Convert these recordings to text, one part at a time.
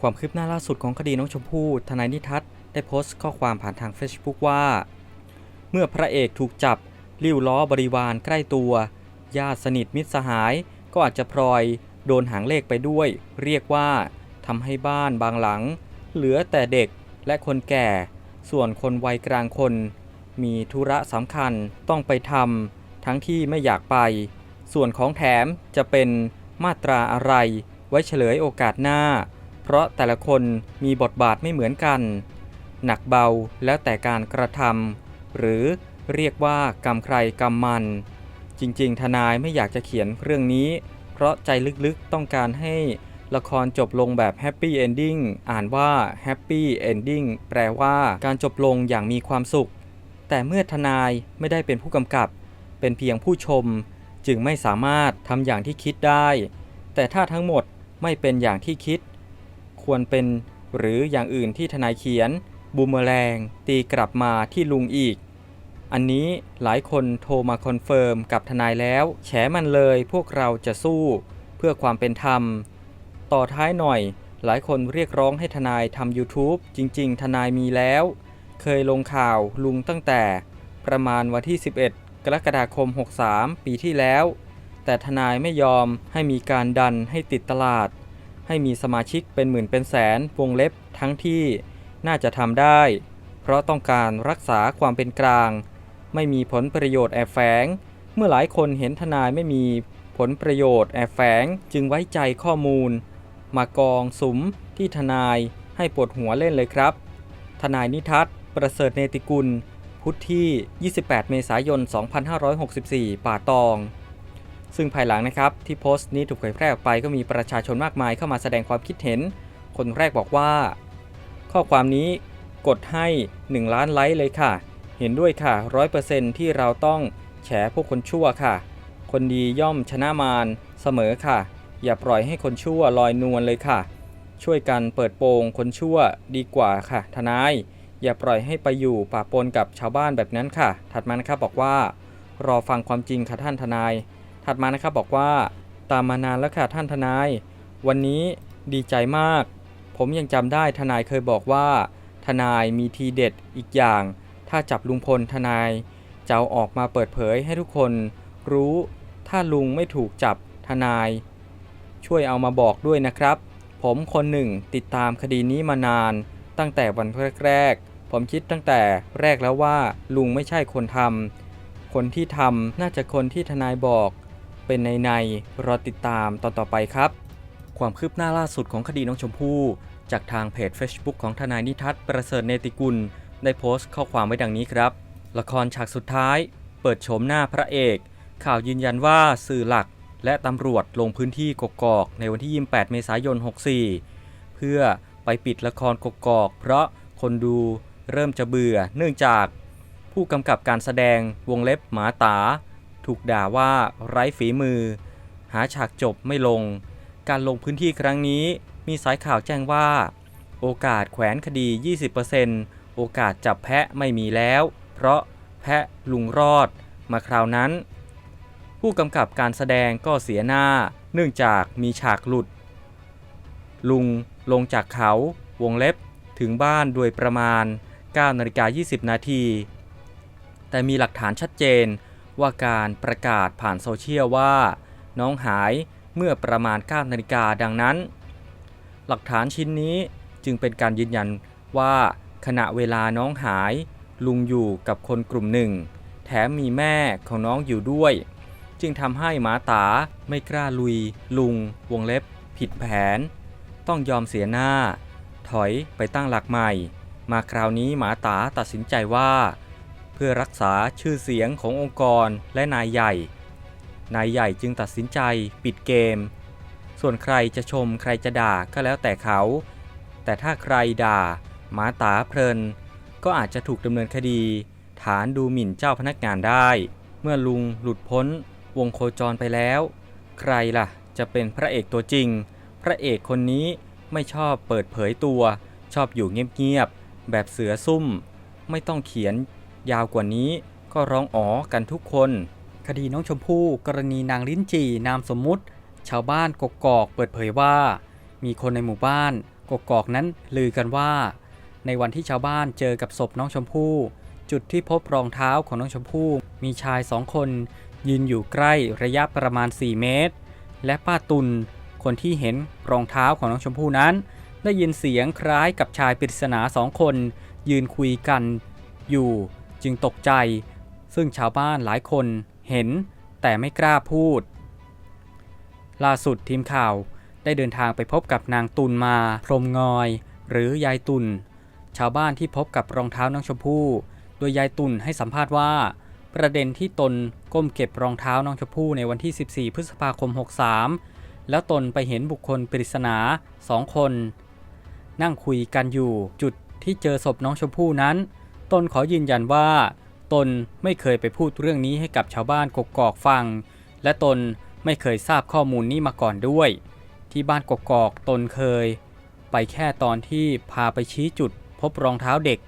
ความคืบหน้าล่าสุดของคดีน้องชมพู่ ทนายนิทัศน์ได้โพสต์ข้อความผ่านทาง Facebook ว่า เมื่อพระเอกถูกจับลิ้วล้อบริวารใกล้ตัวญาติสนิทมิตรสหาย ก็อาจจะพลอยโดนหางเลขไปด้วย เรียกว่าทำให้บ้านบางหลัง เหลือแต่เด็กและคนแก่ ส่วนคนวัยกลางคน มีธุระสำคัญต้องไปทำทั้งที่ไม่อยากไป ส่วนของแถมจะเป็นมาตราอะไร ไว้เฉลยโอกาสหน้า เพราะแต่ละคนมีบทบาทไม่เหมือนกัน หนักเบาแล้วแต่การกระทำหรือเรียกว่ากรรมใครกรรมมัน จริง ๆ ทนายไม่อยากจะเขียนเรื่องนี้ เพราะใจลึกๆต้องการให้ละครจบลงแบบแฮปปี้เอนดิ้งอ่านว่าแฮปปี้เอนดิ้งแปลว่าการจบลงอย่างมีความสุข แต่เมื่อทนายไม่ได้เป็นผู้กำกับ เป็นเพียงผู้ชม จึงไม่สามารถทำอย่างที่คิดได้ แต่ถ้าทั้งหมดไม่เป็นอย่างที่คิด ควรเป็น หรืออย่างอื่นที่ทนายเขียน บูมเมแรง ตีกลับมาที่ลุงอีก อันนี้หลายคนโทรมาคอนเฟิร์มกับทนายแล้ว แฉมันเลยพวกเราจะสู้ เพื่อความเป็นธรรม ต่อท้ายหน่อย หลายคนเรียกร้องให้ทนายทำ YouTube จริง ๆ ทนายมีแล้ว เคยลงข่าวลุงตั้งแต่ ประมาณวันที่ 11 กรกฎาคม 63 ปีที่แล้วแต่ทนายไม่ยอมให้มีการดันให้ติดตลาด ให้มีสมาชิกเป็นหมื่นเป็นแสนวงเล็บทั้งที่น่าจะทำได้ เพราะต้องการรักษาความเป็นกลาง ไม่มีผลประโยชน์แอบแฝง เมื่อหลายคนเห็นทนายไม่มีผลประโยชน์แอบแฝงจึงไว้ใจข้อมูล มากองสุมที่ทนายให้ปวดหัวเล่นเลยครับ ทนายนิทัศน์ ประเสริฐเนติกุล พุทธที่ 28 เมษายน 2564 ป่าตอง ซึ่งภายหลังนะครับที่โพสต์นี้ถูกเผยแพร่ออกไปก็มีประชาชนมากมายเข้ามาแสดงความคิดเห็น คนแรกบอกว่า ข้อความนี้กดให้ 1 ล้านไลค์เลยค่ะ เห็นด้วยค่ะ100%ที่เราต้องแฉพวกคนชั่วค่ะ คนดีย่อมชนะมารเสมอค่ะ อย่าปล่อยให้คนชั่วลอยนวลเลยค่ะ ช่วยกันเปิดโปงคนชั่วดีกว่าค่ะ ทนาย อย่าปล่อยให้ไปอยู่ป่าปนกับชาวบ้านแบบนั้นค่ะ ถัดมานะครับบอกว่า รอฟังความจริงค่ะท่านทนาย ถัดมานะครับบอกว่าตามมานานแล้วค่ะท่านทนาย วันนี้ดีใจมาก ผมยังจำได้ทนายเคยบอกว่า ทนายมีทีเด็ดอีกอย่าง ถ้าจับลุงพลทนายจะเอาออกมาเปิดเผยให้ทุกคน รู้ถ้าลุงไม่ถูกจับทนาย ช่วยเอามาบอกด้วยนะครับ ผมคนหนึ่งติดตามคดีนี้มานาน ตั้งแต่วันแรกๆผมคิดตั้งแต่แรกแล้วว่าลุงไม่ใช่คนทำคนที่ทำน่าจะคนที่ทนายบอก เป็นในในรอติดตามตอนต่อไปครับ ความคืบหน้าล่าสุดของคดีน้องชมพู่จากทางเพจ Facebook ของทนายนิทัศน์ประเสริฐเนติกุล ได้โพสต์ข้อความไว้ดังนี้ครับ ละครฉากสุดท้าย เปิดโฉมหน้าพระเอก ข่าวยืนยันว่าสื่อหลัก และตำรวจลงพื้นที่กกอกในวันที่ 28 เมษายน 64 เพื่อไปปิดละครกกอก เพราะคนดูเริ่มจะเบื่อเนื่องจาก ผู้กำกับการแสดงวงเล็บหมาตา ถูกด่าว่าไร้ฝีมือ หาฉากจบไม่ลง การลงพื้นที่ครั้งนี้มีสายข่าวแจ้งว่า โอกาสแขวนคดี 20%โอกาสจับแพะไม่มีแล้ว เพราะแพะลุงรอดมาคราวนั้น ผู้กำกับการแสดงก็เสียหน้า เนื่องจากมีฉากหลุด ลุงลงจากเขา วงเล็บถึงบ้านโดยประมาณ9นาฬิกา20 นาที แต่มีหลักฐานชัดเจน ว่าการประกาศผ่านโซเชียลว่า น้องหายเมื่อประมาณ9นาฬิกาดังนั้น หลักฐานชิ้นนี้จึงเป็นการยืนยันว่าขณะเวลาน้องหาย ลุงอยู่กับคนกลุ่มหนึ่ง แถมมีแม่ของน้องอยู่ด้วย จึงทำให้หมาตาไม่กล้าลุย ลุง วงเล็บ ผิดแผน ต้องยอมเสียหน้า ถอยไปตั้งหลักใหม่ มาคราวนี้หมาตาตัดสินใจว่า พื่อรักษาชื่อเสียงขององค์กรและนายใหญ่ นายใหญ่จึงตัดสินใจปิดเกม ส่วนใครจะชมใครจะด่าก็แล้วแต่เขา แต่ถ้าใครด่าหมาตาเพลิน ก็อาจจะถูกดำเนินคดี ฐานดูหมิ่นเจ้าพนักงานได้ เมื่อลุงหลุดพ้น วงโคจรไปแล้ว ใครล่ะจะเป็นพระเอกตัวจริง พระเอกคนนี้ไม่ชอบเปิดเผยตัว ชอบอยู่เงียบๆแบบเสือซุ่ม ไม่ต้องเขียน ยาวกว่านี้ก็ร้องอ๋อกันทุกคน คดีน้องชมพู่กรณีนางลิ้นจี่นามสมมุติ ชาวบ้านกกอกเปิดเผยว่า มีคนในหมู่บ้านกกอกนั้นลือกันว่า ในวันที่ชาวบ้านเจอกับศพน้องชมพู่ จุดที่พบรองเท้าของน้องชมพู่ มีชายสองคน ยืนอยู่ใกล้ระยะประมาณ 4 เมตร และป้าตุลคนที่เห็นรองเท้าของน้องชมพู่นั้น ได้ยินเสียงคล้ายกับชายปริศนาสองคน ยืนคุยกันอยู่ จึงตกใจ ซึ่งชาวบ้านหลายคนเห็นแต่ไม่กล้าพูด ล่าสุดทีมข่าวได้เดินทางไปพบกับนางตุลมา พรมงอย หรือยายตุลชาวบ้านที่พบกับรองเท้าน้องชมพู่ โดยยายตุลให้สัมภาษณ์ว่า ประเด็นที่ตนก้มเก็บรองเท้าน้องชมพู่ในวันที่ 14 พฤษภาคม 63 แล้วตนไปเห็นบุคคลปริศนาสองคน นั่งคุยกันอยู่จุดที่เจอศพน้องชมพู่นั้น ตนขอยืนยันว่า ตนไม่เคยไปพูดเรื่องนี้ให้กับชาวบ้านกกอกฟัง และตนไม่เคยทราบข้อมูลนี้มาก่อนด้วย ที่บ้านกกอกตนเคย ไปแค่ตอนที่พาไปชี้จุดพบรองเท้าเด็ก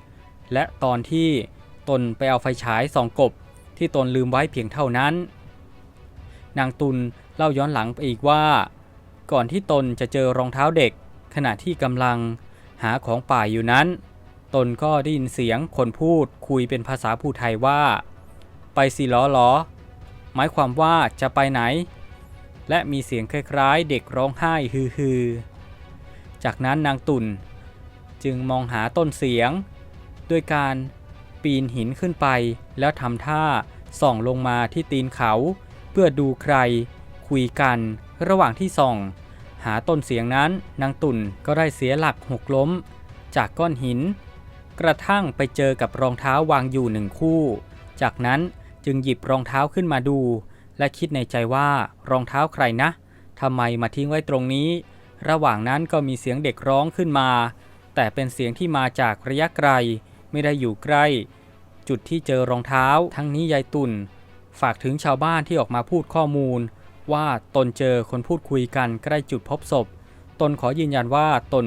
และตอนที่ตนไปเอาไฟฉายสองกบ ที่ตนลืมไว้เพียงเท่านั้น นางตุลเล่าย้อนหลังไปอีกว่า ก่อนที่ตนจะเจอรองเท้าเด็ก ขณะที่กำลังหาของป่าอยู่นั้น ตนก็ได้ยินเสียงคนพูดคุยเป็นภาษาผู้ไทยว่า ไปสิล้อหรอหมายความว่าจะไปไหน และมีเสียงคล้ายๆ เด็กร้องไห้ฮือๆจากนั้นนางตุ่นจึงมองหาต้นเสียง ด้วยการปีนหินขึ้นไป แล้วทำท่าส่องลงมาที่ตีนเขา เพื่อดูใครคุยกันระหว่างที่ส่อง หาต้นเสียงนั้นนางตุ่นก็ได้เสียหลักหกล้ม จากก้อนหิน กระทั่งไปเจอกับรองเท้าวางอยู่หนึ่งคู่ จากนั้นจึงหยิบรองเท้าขึ้นมาดู และคิดในใจว่ารองเท้าใครนะทำไมมาทิ้งไว้ตรงนี้ ระหว่างนั้นก็มีเสียงเด็กร้องขึ้นมา แต่เป็นเสียงที่มาจากระยะไกล ไม่ได้อยู่ใกล้ จุดที่เจอรองเท้าทั้งนี้ยายตุ่น ฝากถึงชาวบ้านที่ออกมาพูดข้อมูล ว่าตนเจอคนพูดคุยกันใกล้จุดพบศพ ตนขอยืนยันว่าตน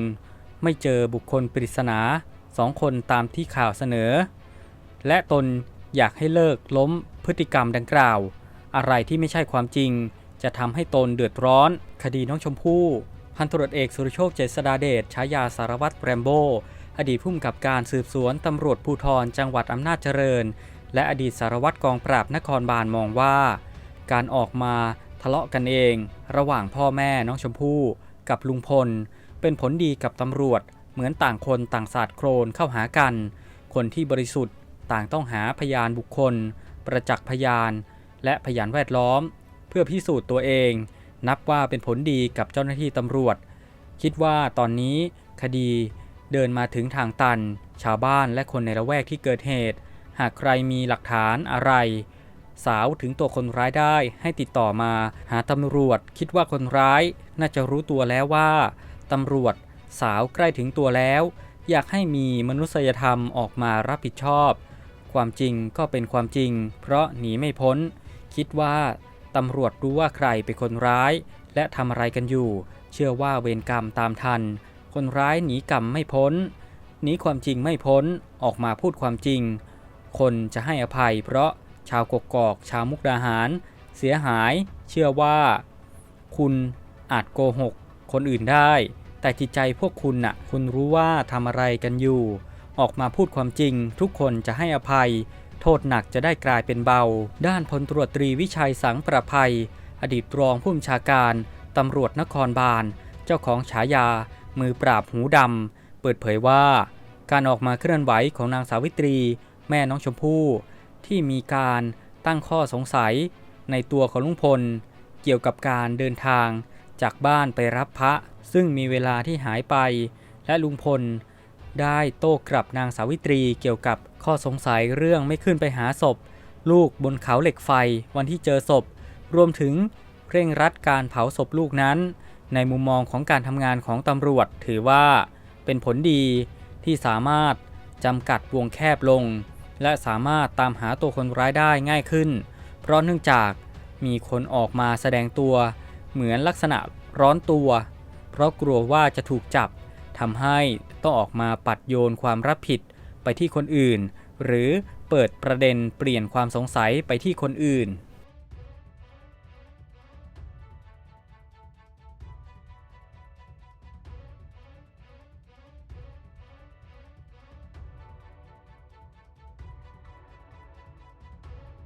ไม่เจอบุคคลปริศนา สองคนตามที่ข่าวเสนอ และตนอยากให้เลิกล้มพฤติกรรมดังกล่าว อะไรที่ไม่ใช่ความจริง จะทำให้ตนเดือดร้อน คดีน้องชมพู่ พันตรวจเอกสุรโชคเจษดาเดชฉายาสารวัตรแรมโบอดีตผู้กำกับการสืบสวนตำรวจภูธรจังหวัดอำนาจเจริญ และอดีตสารวัตรกองปราบนครบาลมองว่า การออกมาทะเลาะกันเอง ระหว่างพ่อแม่น้องชมพู่ กับลุงพล เป็นผลดีกับตำรวจ เหมือนต่างคนต่างศาสาดโครนเข้าหากัน คนที่บริสุทธิ์ต่างต้องหาพยานบุคคล ประจักษ์พยาน และพยานแวดล้อม เพื่อพิสูจน์ตัวเอง นับว่าเป็นผลดีกับเจ้าหน้าที่ตำรวจ คิดว่าตอนนี้คดีเดินมาถึงทางตัน ชาวบ้านและคนในละแวกที่เกิดเหตุ หากใครมีหลักฐานอะไร สาวถึงตัวคนร้ายได้ให้ติดต่อมา หาตำรวจ คิดว่าคนร้ายน่าจะรู้ตัวแล้วว่าตำรวจ สาวใกล้ถึงตัวแล้ว อยากให้มีมนุษยธรรมออกมารับผิดชอบ ความจริงก็เป็นความจริง เพราะหนีไม่พ้น คิดว่าตำรวจรู้ว่าใครเป็นคนร้าย และทำอะไรกันอยู่ เชื่อว่าเวรกรรมตามทัน คนร้ายหนีกรรมไม่พ้นหนีความจริงไม่พ้นออกมาพูดความจริง คนจะให้อภัย เพราะชาวกกอกชาวมุกดาหาร เสียหาย เชื่อว่า คุณอาจโกหก คนอื่นได้ แต่จิตใจพวกคุณน่ะ คุณรู้ว่าทำอะไรกันอยู่ ออกมาพูดความจริง ทุกคนจะให้อภัย โทษหนักจะได้กลายเป็นเบา ด้านพลตรวจตรีวิชัยสังประภัย อดีตรองผู้บัญชาการตำรวจนครบาล เจ้าของฉายา มือปราบหูดำ เปิดเผยว่า การออกมาเคลื่อนไหวของนางสาวิตรี แม่น้องชมพู่ ที่มีการตั้งข้อสงสัยในตัวของลุงพล เกี่ยวกับการเดินทาง จากบ้านไปรับพระ ซึ่งมีเวลาที่หายไป และลุงพล ได้โต้กลับนางสาวิตรีเกี่ยวกับข้อสงสัยเรื่องไม่ขึ้นไปหาศพ ลูกบนเขาเหล็กไฟวันที่เจอศพ รวมถึงเร่งรัดการเผาศพลูกนั้น ในมุมมองของการทำงานของตำรวจถือว่าเป็นผลดีที่สามารถจำกัดวงแคบลง และสามารถตามหาตัวคนร้ายได้ง่ายขึ้น เพราะเนื่องจากมีคนออกมาแสดงตัว เหมือนลักษณะร้อนตัว เพราะกลัวว่าจะถูกจับทำให้ต้องออกมาปัดโยนความรับผิดไปที่คนอื่น หรือเปิดประเด็นเปลี่ยนความสงสัยไปที่คนอื่น